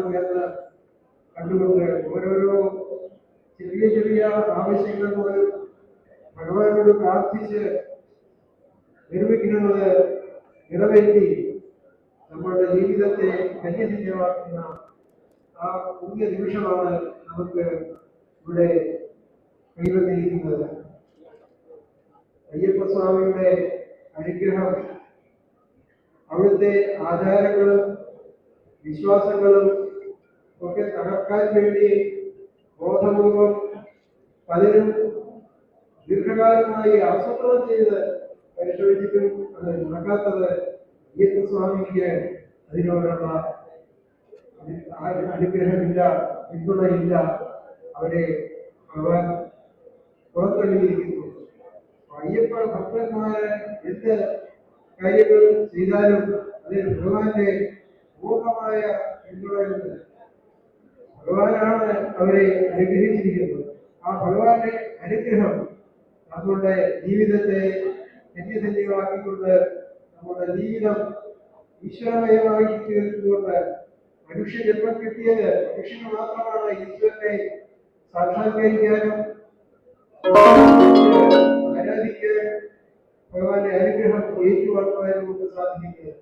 എന്ന് കണ്ടുകൊണ്ട് ഓരോരോ ചെറിയ ചെറിയ ആവശ്യങ്ങൾ പോലും ഭഗവാനോട് പ്രാർത്ഥിച്ച് നിർമ്മിക്കുന്നത് നിറവേറ്റി നമ്മളുടെ ജീവിതത്തെ ധന്യധന്യമാക്കുന്ന ആ പുണ്യ നിമിഷമാണ് നമുക്ക് ഇവിടെ കൈവന്നിരിക്കുന്നത്. അയ്യപ്പസ്വാമിയുടെ അനുഗ്രഹം അവിടുത്തെ ആചാരങ്ങളും വിശ്വാസങ്ങളും ഒക്കെ തകർക്കാൻ വേണ്ടി ബോധപൂർവം പലരും ദീർഘകാലമായി ആസൂത്രണം ചെയ്ത് പരിശോധിച്ചിട്ടും അത് നടക്കാത്തത് അയ്യപ്പസ്വാമിക്ക് അതിനോടുള്ള അനുഗ്രഹമില്ല പിന്തുണയില്ല. അവരെ ഭഗവാൻ പുറത്തള്ളിയിരിക്കുന്നു അയ്യപ്പ ഭക്തന്മാര് എന്ത് കാര്യങ്ങൾ ചെയ്താലും അതിന് ഭഗവാന്റെ പൂർണമായ പിന്തുണയുണ്ട്. ഭഗവാനാണ് അവരെ അനുഗ്രഹിച്ചിരിക്കുന്നത്. ആ ഭഗവാന്റെ അനുഗ്രഹം നമ്മളുടെ ജീവിതത്തെ ധന്യധന്യമാക്കിക്കൊണ്ട് നമ്മുടെ ജീവിതം ഈശ്വരമയമായി തീർത്തുകൊണ്ട് മനുഷ്യ ജന്മം കിട്ടിയത് മനുഷ്യന് മാത്രമാണ് ഈശ്വരനെ സാക്ഷാത്കരിക്കാനും ഭഗവാന്റെ അനുഗ്രഹം ഏറ്റുവാങ്ങുവാനും നമുക്ക് സാധിക്കുന്നത്.